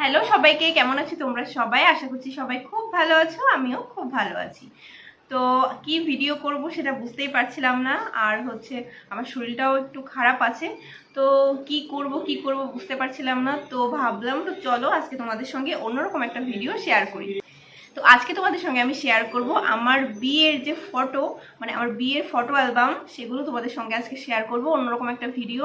Hello সবাইকে, কেমন আছো তোমরা সবাই? আশা করছি সবাই খুব ভালো আছো, আমিও খুব ভালো আছি। তো কি ভিডিও করব সেটা বুঝতেই পারছিলাম না, আর হচ্ছে আমার শরীরটাও একটু খারাপ আছে। তো কি করব কি করব বুঝতে পারছিলাম না, তো ভাবলাম তো চলো আজকে তোমাদের সঙ্গে অন্যরকম একটা ভিডিও শেয়ার করি। তো আজকে তোমাদের সঙ্গে আমি শেয়ার করব আমার বিয়ের যে ফটো মানে আমার বিয়ের ফটো অ্যালবাম সেগুলো তোমাদের সঙ্গে আজকে শেয়ার করব, অন্যরকম একটা ভিডিও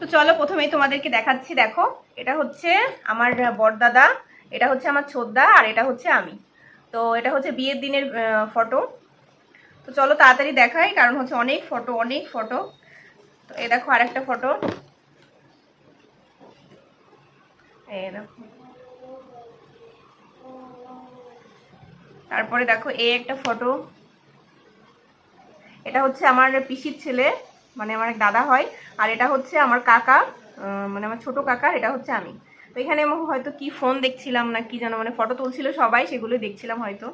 তো চলো প্রথমেই তোমাদেরকে দেখাচ্ছি, দেখো। এটা হচ্ছে আমার বড়দাদা, এটা হচ্ছে আমার ছোদ্দা, আর এটা হচ্ছে আমি। তো এটা হচ্ছে বিয়ের দিনের ফটো। তো চলো তাড়াতাড়ি দেখাই, কারণ হচ্ছে অনেক ফটো অনেক ফটো। তো এ দেখো আর একটা ফটো। এই দেখো। তারপরে দেখো এই একটা ফটো। এটা হচ্ছে আমার পিসির ছেলে। মানে আমার এক দাদা হয়, আর এটা হচ্ছে আমার কাকা মানে আমার ছোট কাকার এটা হচ্ছে আমি। তো এখানে হয়তো কি ফোন দেখছিলাম না কি যেন মানে ফটো তুলছিল সবাই, সেগুলো দেখছিলাম হয়তো।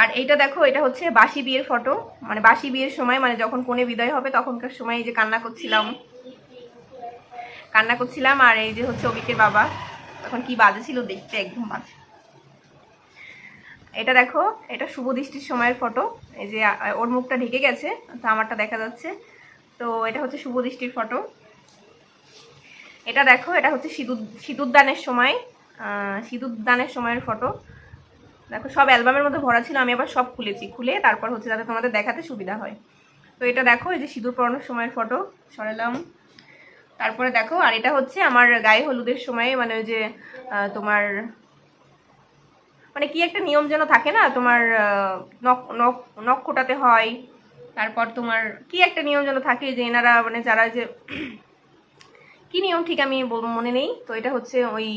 আর এইটা দেখো, এটা হচ্ছে বাসি বিয়ের ফটো মানে বাসি বিয়ের সময় মানে যখন কোণে বিদায় হবে, তখনকার সময় এই যে কান্না করছিলাম। কান্না করছিলাম, আর এই যে হচ্ছে অভিকের বাবা। তখন কি বাজে ছিল দেখতে একদম বাজে। এটা দেখো, এটা শুভ দৃষ্টির সময়ের ফটো এই যে ওর মুখটা ঢেকে গেছে, তো আমারটা দেখা যাচ্ছে। তো এটা হচ্ছে শুভ দৃষ্টির ফটো এটা দেখো, এটা হচ্ছে সিঁদুর সিঁদুর দানের সময় সিঁদুর দানের সময়ের ফটো দেখো, সব অ্যালবামের মধ্যে ভরা ছিল, আমি আবার সব খুলেছি। খুলে তারপর হচ্ছে যাতে তোমাদের দেখাতে সুবিধা হয়। তো এটা দেখো, এই যে সিঁদুর পরানোর সময়ের ফটো সরালাম। তারপরে দেখো, আর এটা হচ্ছে আমার গায়ে হলুদের সময় মানে ওই যে তোমার মানে কি একটা নিয়ম যেন থাকে না? তোমার নখ নখ নখ কোটাতে হয়। তারপর তোমার কি একটা নিয়ম যেন থাকে যে এনারা মানে যারা যে, কি নিয়ম ঠিক আমি মনে নেই। তো এটা হচ্ছে ওই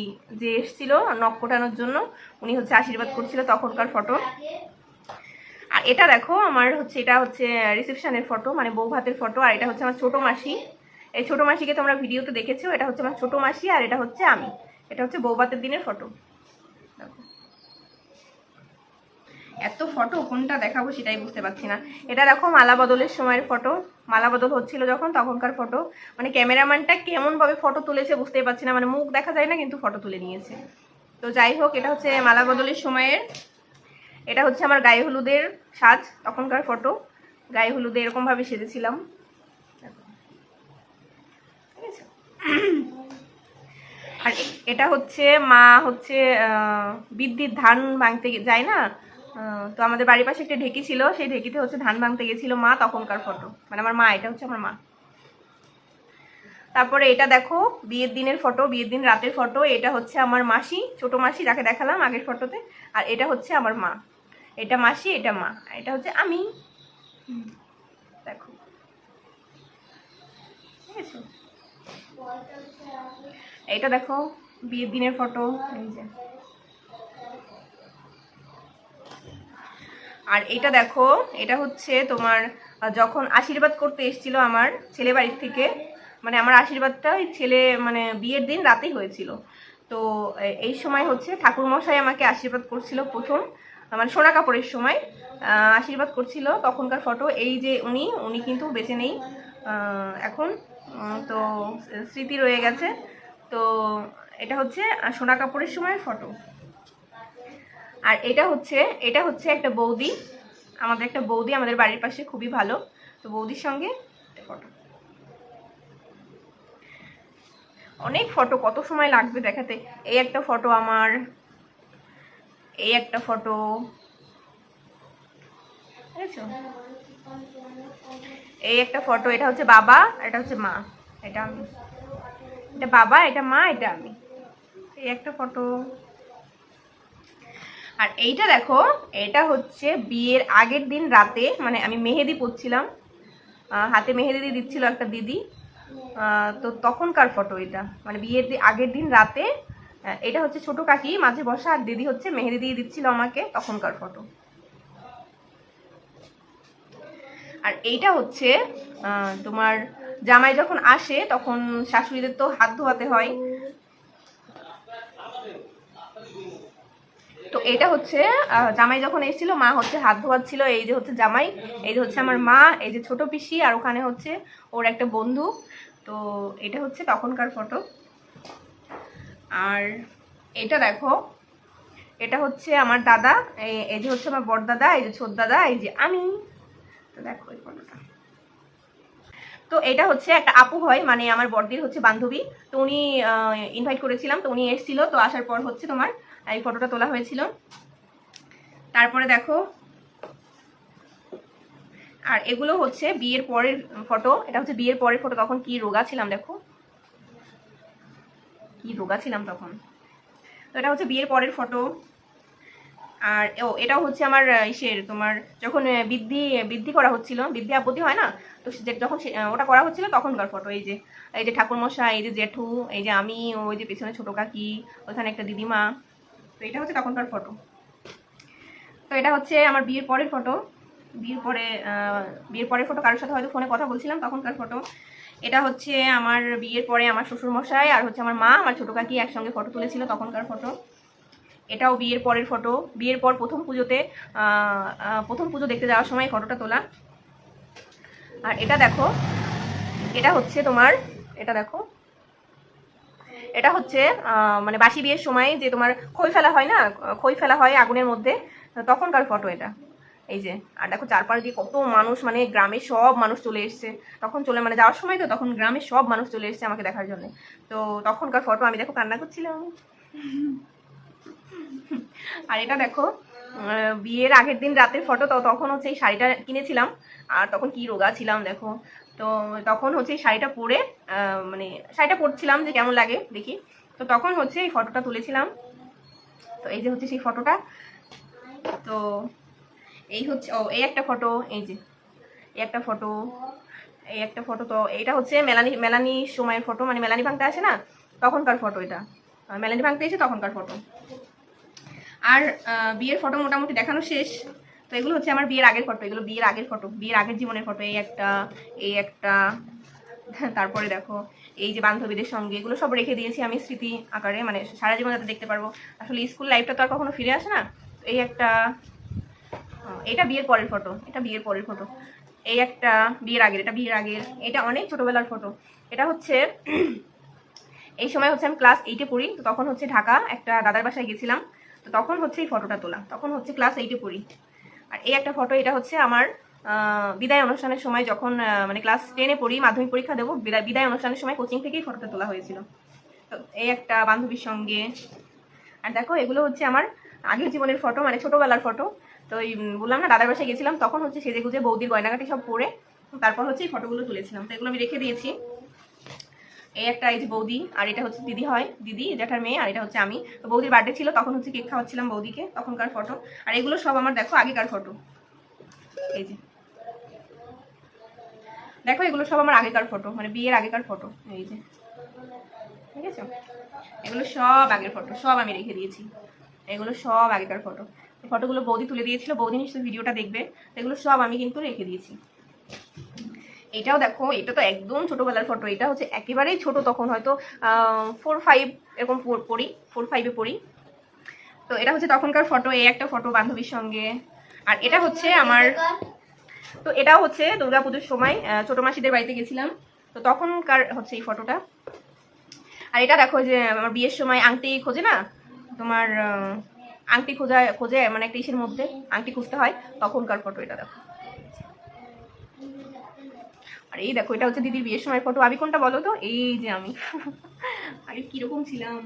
যে এসছিল নখ কোটানোর জন্য, উনি হচ্ছে আশীর্বাদ করছিল তখনকার ফটো। আর এটা দেখো, আমার হচ্ছে, এটা হচ্ছে রিসেপশনের ফটো মানে বউ ভাতের ফটো, আর এটা হচ্ছে আমার ছোট মাসি। এই ছোট মাসিকে তোমরা ভিডিওতে দেখেছ, এটা হচ্ছে আমার ছোট মাসি, আর এটা হচ্ছে আমি। এটা হচ্ছে বউ ভাতের দিনের ফটো। দেখো। এত ফটো কোনটা দেখাবো সেটাই বুঝতে পারছি না। এটা দেখো মালা বদলের সময়ের ফটো মালা বদল হচ্ছিল যখন, তখনকার ফটো মানে ক্যামেরাম্যানটা কেমনভাবে ফটো তুলেছে বুঝতেই পারছি না। মানে মুখ দেখা যায় না, কিন্তু ফটো তুলে নিয়েছে। তো যাই হোক, এটা হচ্ছে মালা বদলের সময়ের। এটা হচ্ছে আমার গায়ে হলুদের সাজ, তখনকার ফটো গায়ে হলুদে এরকমভাবে সেজেছিলাম। ঠিক আছে? আর এটা হচ্ছে মা হচ্ছে বিদ্যুৎ ধান ভাঙতে যায় না? তো আমাদের বাড়ির পাশে একটা ঢেকি ছিল, সেই ঢেকিতে হচ্ছে ধান ভাঙতে গেছিল মা তখনকার ফটো মানে আমার মা, এটা হচ্ছে আমার মা। তারপরে এটা দেখো, বিয়ের দিনের ফটো বিয়ের দিন রাতের ফটো এটা হচ্ছে আমার মাসি, ছোট মাসি যাকে দেখালাম আগের ফটোতে আর এটা হচ্ছে আমার মা। এটা মাসি, এটা মা, এটা হচ্ছে আমি। দেখো। ঠিক আছে? এইটা দেখো, বিয়ের দিনের ফটো এই যে। আর এটা দেখো, এটা হচ্ছে তোমার যখন আশীর্বাদ করতে এসেছিল আমার ছেলে বাড়ির থেকে মানে আমার আশীর্বাদটা ওই ছেলে মানে বিয়ের দিন রাতেই হয়েছিল। তো এই সময় হচ্ছে ঠাকুরমশাই আমাকে আশীর্বাদ করছিল প্রথম মানে সোনা কাপড়ের সময় আশীর্বাদ করছিল তখনকার ফটো। এই যে উনি উনি কিন্তু বেঁচে নেই এখন তো স্মৃতি রয়ে গেছে। তো, এটা হচ্ছে সোনা কাপড়ের সময় ফটো। আর এটা হচ্ছে এটা হচ্ছে একটা বৌদি। আমাদের একটা বৌদি আমাদের বাড়ির পাশে, খুবই ভালো। তো বৌদির সঙ্গে ফটো অনেক ফটো কত সময় লাগবে দেখাতে? এই একটা ফটো আমার, এই একটা ফটো এই একটা ফটো এটা হচ্ছে বাবা এটা হচ্ছে মা। এটা আমি। এটা বাবা, এটা মা, এটা আমি। এই একটা ফটো আর এইটা দেখো, এটা হচ্ছে বিয়ের আগের দিন রাতে মানে আমি মেহেদি পরছিলাম। হাতে মেহেদি দিয়ে দিচ্ছিল একটা দিদি। তো তখনকার ফটো এটা। মানে বিয়ের আগের দিন রাতে এটা হচ্ছে ছোট কাকি, মাঝে বসা, আর দিদি হচ্ছে মেহেদি দিয়ে দিচ্ছিল আমাকে তখনকার ফটো আর এইটা হচ্ছে তোমার জামাই যখন আসে, তখন শাশুড়িদের তো হাত ধোয়াতে হয়। তো এটা হচ্ছে জামাই যখন এসেছিল, মা হচ্ছে হাত ধোয়াচ্ছিল, এই যে হচ্ছে জামাই, এই যে হচ্ছে আমার মা, এই যে ছোট পিসি, আর ওখানে হচ্ছে ওর একটা বন্ধু। তো এটা হচ্ছে তখনকার ফটো আর এটা দেখো, এটা হচ্ছে আমার দাদা এই- যে হচ্ছে আমার বড় দাদা এই যে ছোট দাদা এই যে আমি। তো দেখো এই ফটোটা তো এটা হচ্ছে একটা আপু হয় মানে আমার বড়দির হচ্ছে বান্ধবী। তো উনি ইনভাইট করেছিলাম, তো উনি এসেছিল, তো আসার পর হচ্ছে তোমার এই ফটোটা তোলা হয়েছিল। তারপরে দেখো, আর এগুলো হচ্ছে বিয়ের পরের ফটো। এটা হচ্ছে বিয়ের পরের ফটো, তখন কি রোগা ছিলাম দেখো। কি রোগা ছিলাম তখন। তো এটা হচ্ছে বিয়ের পরের ফটো। আর, ও, এটাও হচ্ছে আমার ইসের, তোমার যখন বৃদ্ধি বৃদ্ধি করা হচ্ছিল, বৃদ্ধি আপত্তি হয় না? তো যখন ওটা করা হচ্ছিল তখনকার ফটো, এই যে এই যে ঠাকুরমশাই, এই যে জেঠু, এই যে আমি, ওই যে পেছনে ছোট কাকি, ওখানে একটা দিদিমা এটা হচ্ছে তখনকার ফটো তো এটা হচ্ছে আমার বিয়ের পরের ফটো বিয়ের পরে বিয়ের পরের ফটো কারোর সাথে হয়তো ফোনে কথা বলছিলাম তখনকার ফটো এটা হচ্ছে আমার বিয়ের পরে আমার শ্বশুর মশাই আর হচ্ছে আমার মা, আমার ছোটো কাকি একসঙ্গে ফটো তুলেছিল তখনকার ফটো এটাও বিয়ের পরের ফটো বিয়ের পর প্রথম পুজোতে প্রথম পুজো দেখতে যাওয়ার সময় ফটোটা তোলা। আর এটা দেখো, এটা হচ্ছে তোমার, এটা দেখো এটা হচ্ছে মানে বাসি বিয়ের সময় যে তোমার খই ফেলা হয় না, খই ফেলা হয় আগুনের মধ্যে, তখনকার ফটো এটা। এই যে, আর দেখো চারপাশ দিয়ে কত মানুষ মানে গ্রামের সব মানুষ চলে এসছে। তখন চলে মানে যাওয়ার সময় তো তখন গ্রামের সব মানুষ চলে এসছে আমাকে দেখার জন্য। তো তখনকার ফটো আমি দেখো কান্না করছিলাম। আর এটা দেখো বিয়ের আগের দিন রাতের ফটো, তো তখন হচ্ছে এই শাড়িটা কিনেছিলাম। আর তখন কি রোগা ছিলাম, দেখো। তো তখন হচ্ছে শাড়িটা পরে মানে শাড়িটা পরছিলাম যে কেমন লাগে দেখি। তো তখন হচ্ছে এই ফটোটা তুলেছিলাম। তো এই যে হচ্ছে সেই ফটোটা তো এই হচ্ছে, ও, এই একটা ফটো এই যে, এই একটা ফটো এই একটা ফটো তো এটা হচ্ছে মেলানি মেলানি সময়ের ফটো মানে মেলানি ভাঙতে আসে না? তখনকার ফটো এটা। মেলানি ভাঙতে এসে তখনকার ফটো আর বিয়ের ফটো মোটামুটি দেখানো শেষ। তো এগুলো হচ্ছে আমার বিয়ের আগের ফটো এগুলো বিয়ের আগের ফটো বিয়ের আগের জীবনের ফটো এই একটা এই একটা, তারপরে দেখো, এই যে বান্ধবীদের সঙ্গে, এগুলো সব রেখে দিয়েছি আমি স্মৃতি আকারে মানে সারা জীবন যাতে দেখতে পারব। আসলে স্কুল লাইফটা তো আর কখনো ফিরে আসে না। এই একটা এটা বিয়ের পরের ফটো এটা বিয়ের পরের ফটো এই একটা বিয়ের আগের, এটা বিয়ের আগের, এটা অনেক ছোটোবেলার ফটো এটা হচ্ছে, এই সময় হচ্ছে আমি ক্লাস এইটে পড়ি, তো তখন হচ্ছে ঢাকা একটা দাদার বাসায় গেছিলাম। তো তখন হচ্ছে এই ফটোটা তোলা, তখন হচ্ছে ক্লাস এইটে পড়ি। আর এই একটা ফটো এটা হচ্ছে আমার বিদায় অনুষ্ঠানের সময় যখন মানে ক্লাস টেনে পড়ি, মাধ্যমিক পরীক্ষা দেবো, বিদায় বিদায় অনুষ্ঠানের সময় কোচিং থেকেই ফটোটা তোলা হয়েছিল। তো এই একটা বান্ধবীর সঙ্গে। আর দেখো, এগুলো হচ্ছে আমার আগের জীবনের ফটো মানে ছোটোবেলার ফটো তো এই বললাম না, দাদার বাসায় গেছিলাম, তখন হচ্ছে সেজে গুজে বৌদির গয়নাগাটি সব পরে, তারপর হচ্ছে এই ফটোগুলো তুলেছিলাম। তো এগুলো আমি রেখে দিয়েছি। এই একটা এই যে বৌদি, আর এটা হচ্ছে দিদি হয়, দিদি জ্যাঠার মেয়ে, আর এটা হচ্ছে আমি। তো বৌদির বার্থডে ছিল, তখন হচ্ছে কেক খাওয়াচ্ছিলাম বৌদিকে, তখনকার ফটো আর এগুলো সব আমার দেখো আগেকার ফটো এই যে। দেখো এগুলো সব আমার আগেকার ফটো মানে বিয়ের আগেকার ফটো এই যে। ঠিক আছে? এগুলো সব আগের ফটো সব আমি রেখে দিয়েছি। এগুলো সব আগেকার ফটো ফটোগুলো বৌদি তুলে দিয়েছিল, বৌদি নিশ্চয়ই ভিডিওটা দেখবে। এগুলো সব আমি কিন্তু রেখে দিয়েছি। এটাও দেখো এটা তো একদম ছোটবেলার ফটো এটা হচ্ছে একেবারেই ছোট তখন হয়তো ফোর ফাইভ এরকম পড়- ফোর ফাইভে পড়ি। তো এটা হচ্ছে তখনকার ফটো এই একটা ফটো বান্ধবীর সঙ্গে। আর এটা হচ্ছে আমার তো এটাও হচ্ছে দুর্গাপুজোর সময় ছোট মাসিদের বাড়িতে গেছিলাম। তো তখনকার হচ্ছে এই ফটোটা আর এটা দেখো যে আমার বিয়ের সময় আংটি খোঁজে না? তোমার আংটি খোঁজা খোঁজে মানে একটা ইসের মধ্যে আংটি খুঁজতে হয় তখনকার ফটো এটা দেখো। আর এই দেখো, এটা হচ্ছে দিদির বিয়ের সময় ফটো আমি কোনটা বলো তো? এই যে আমি। আগে কীরকম ছিলাম।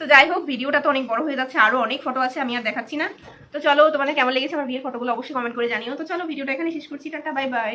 তো যাই হোক, ভিডিওটা তো অনেক বড় হয়ে যাচ্ছে, আরও অনেক ফটো আছে, আমি আর দেখাচ্ছি না। তো চলো, তোমাদের কেমন লেগেছে আমার বিয়ের ফটোগুলো অবশ্যই কমেন্ট করে জানিও। তো চলো, ভিডিওটা এখানে শেষ করছি। Tata bye bye